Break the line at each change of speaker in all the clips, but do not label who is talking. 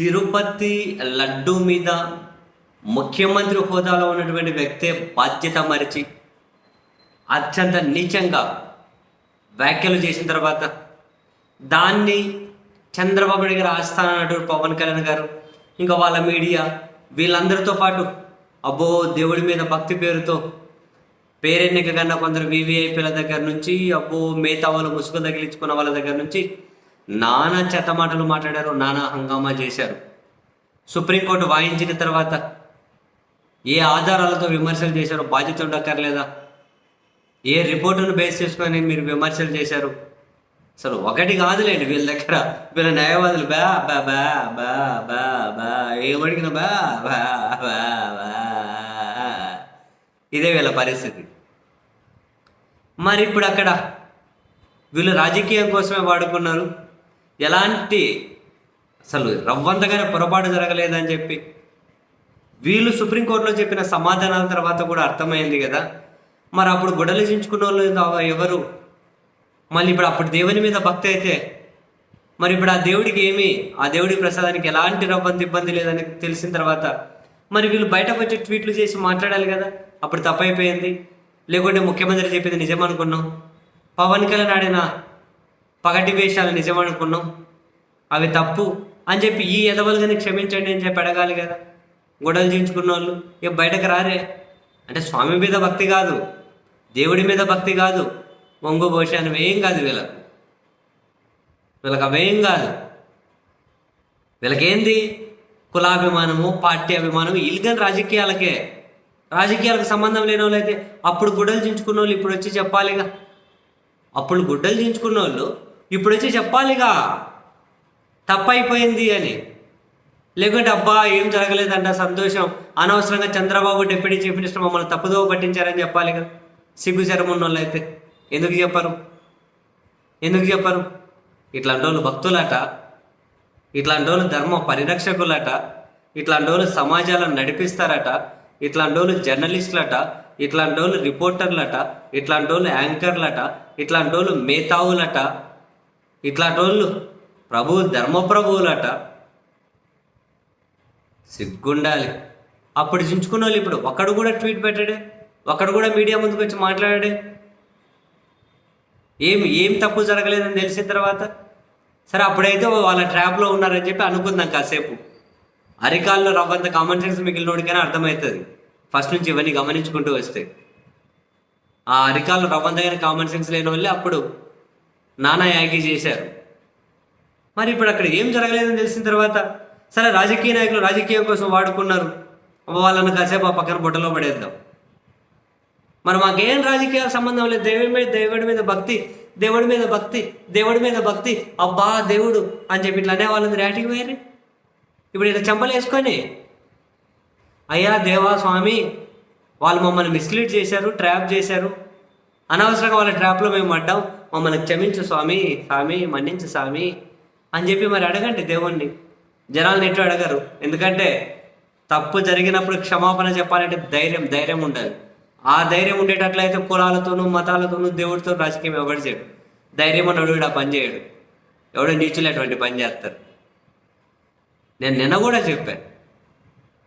తిరుపతి లడ్డు మీద ముఖ్యమంత్రి హోదాలో ఉన్నటువంటి వ్యక్తే బాధ్యత మరిచి అత్యంత నీచంగా వ్యాఖ్యలు చేసిన తర్వాత దాన్ని చంద్రబాబు నాయుడు గారు ఆస్థాన నటుడు పవన్ కళ్యాణ్ గారు ఇంకా వాళ్ళ మీడియా వీళ్ళందరితో పాటు అబ్బో దేవుడి మీద భక్తి పేరుతో పేరెన్నిక కన్నా కొందరు వివిఐపీల దగ్గర నుంచి అబ్బో మిగతా వాళ్ళు ముసుగు తగిలించుకున్న వాళ్ళ దగ్గర నుంచి నానా చెత్త మాటలు మాట్లాడారు నానా హంగామా చేశారు. సుప్రీంకోర్టు వాయించిన తర్వాత ఏ ఆధారాలతో విమర్శలు చేశారో? బాధ్యత ఉండక్కర్లేదా? ఏ రిపోర్టును బేస్ చేసుకొని మీరు విమర్శలు చేశారు? అసలు ఒకటి కాదులేండి వీళ్ళ దగ్గర వీళ్ళ న్యాయవాదులు బా బా బా బా బా బా ఏమడిగిన బా బా బా బా. ఇదే వీళ్ళ పరిస్థితి. మరి ఇప్పుడు అక్కడ వీళ్ళు రాజకీయం కోసమే వాడుకున్నారు. ఎలాంటి అసలు రవ్వంతగానే పొరపాటు జరగలేదని చెప్పి వీళ్ళు సుప్రీంకోర్టులో చెప్పిన సమాధానాల తర్వాత కూడా అర్థమైంది కదా. మరి అప్పుడు గొడవలు చించుకున్న వాళ్ళు ఎవరు? మళ్ళీ ఇప్పుడు అప్పుడు దేవుని మీద భక్తి అయితే మరి ఇప్పుడు ఆ దేవుడికి ఏమి? ఆ దేవుడి ప్రసాదానికి ఎలాంటి రవ్వంత ఇబ్బంది లేదని తెలిసిన తర్వాత మరి వీళ్ళు బయటకు వచ్చి ట్వీట్లు చేసి మాట్లాడాలి కదా. అప్పుడు తప్పైపోయింది. లేకుంటే ముఖ్యమంత్రి చెప్పింది నిజం అనుకున్నాం. పవన్ కళ్యాణ్ ఆడిన పగటి వేషాలు నిజం అనుకున్నాం అవి తప్పు అని చెప్పి ఈ ఎదవలుగానే క్షమించండి అని చెప్పి అడగాలి కదా. గొడవలు చేయించుకున్న వాళ్ళు ఇక బయటకు రారే. అంటే స్వామి మీద భక్తి కాదు దేవుడి మీద భక్తి కాదు ఒంగు భోషానం ఏం కాదు వీళ్ళకు. వీళ్ళకి అవేం కాదు. వీళ్ళకేంది? కులాభిమానము పార్టీ అభిమానం ఇల్గన్ రాజకీయాలకే. రాజకీయాలకు సంబంధం లేని వాళ్ళు అయితే అప్పుడు గుడ్డలు చించుకున్న వాళ్ళు ఇప్పుడు వచ్చి చెప్పాలిగా. అప్పుడు గుడ్డలు చించుకున్న వాళ్ళు ఇప్పుడు వచ్చి చెప్పాలిగా తప్పైపోయింది అని. లేకుంటే అబ్బా ఏం జరగలేదంట సంతోషం. అనవసరంగా చంద్రబాబు డిప్యూటీ చీఫ్ మినిస్టర్ మమ్మల్ని తప్పుదోవ పట్టించారని చెప్పాలి కదా సిగ్గు శరం ఉన్న అయితే ఎందుకు చెప్పరు? ఎందుకు చెప్పరు? ఇట్లాంటి వాళ్ళు భక్తులట. ఇట్లాంటి వాళ్ళు ధర్మ పరిరక్షకులట. ఇట్లాంటి వాళ్ళు సమాజాలను నడిపిస్తారట. ఇట్లాంటి వాళ్ళు జర్నలిస్టులట. ఇట్లాంటి వాళ్ళు రిపోర్టర్లట. ఇట్లాంటి వాళ్ళు యాంకర్లట. ఇట్లాంటి వాళ్ళు మేతావులట ఇట్లాంటి వాళ్ళు ప్రభు ధర్మప్రభువులట సిగ్గుండాలి. అప్పుడు చించుకున్న వాళ్ళు ఇప్పుడు ఒక్కడు కూడా ట్వీట్ పెట్టాడే ఒక్కడు కూడా మీడియా ముందుకు వచ్చి మాట్లాడాడే ఏం ఏం తప్పు జరగలేదని తెలిసిన తర్వాత సరే అప్పుడైతే వాళ్ళ ట్రాప్లో ఉన్నారని చెప్పి అనుకుందాం కాసేపు. అరికాల్లో రవ్వంత కామన్ సెన్స్ మిగిలినోడికైనా అర్థమవుతుంది. ఫస్ట్ నుంచి ఇవన్నీ గమనించుకుంటూ వస్తే. ఆ అరికాల్లో రవ్వంతగానే కామన్ సెన్స్ లేని వాళ్ళే అప్పుడు నానా యాగి చేశారు. మరి ఇప్పుడు అక్కడ ఏం జరగలేదని తెలిసిన తర్వాత సరే రాజకీయ నాయకులు రాజకీయం కోసం వాడుకున్నారు. వాళ్ళని కాసేపు ఆ పక్కన బుట్టలో పడేద్దాం. మరి మాకేం రాజకీయ సంబంధం లేదు. దేవుడి మీద దేవుడి మీద భక్తి దేవుడి మీద భక్తి దేవుడి మీద భక్తి. అబ్బా దేవుడు అని చెప్పి ఇట్లా అనేవాళ్ళని రేటికి పోయారు ఇప్పుడు ఇట్లా చెంపలు వేసుకొని అయ్యా దేవా స్వామి వాళ్ళు మమ్మల్ని మిస్లీడ్ చేశారు ట్రాప్ చేశారు. అనవసరంగా వాళ్ళ ట్రాప్లో మేము పడ్డాం. మమ్మల్ని క్షమించు స్వామి స్వామి మన్నించు స్వామి అని చెప్పి మరి అడగండి దేవుణ్ణి. జనాలు నెట్టు అడగరు. ఎందుకంటే తప్పు జరిగినప్పుడు క్షమాపణ చెప్పాలంటే ధైర్యం ధైర్యం ఉండాలి. ఆ ధైర్యం ఉండేటట్లయితే కులాలతోనూ మతాలతోనూ దేవుడితో రాజకీయం ఎవడు చేయడు. ధైర్యం అన్నాడు ఆ పని చేయడు. ఎవడో నీచులు అటువంటి పని చేస్తారు. నేను నిన్న కూడా చెప్పాను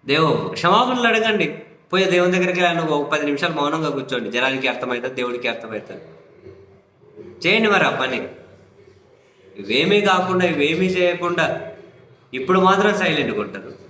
దేవు క్షమాపణలు అడగండి. పోయి దేవుని దగ్గరికి వెళ్ళి ఒక పది నిమిషాలు మౌనంగా కూర్చోండి. జనానికి అర్థమవుతుంది దేవుడికి అర్థమవుతుంది చేయండి మరి ఆ పని. ఇవేమీ కాకుండా ఇవేమీ చేయకుండా ఇప్పుడు మాత్రం సైలెంట్గా ఉంటారు.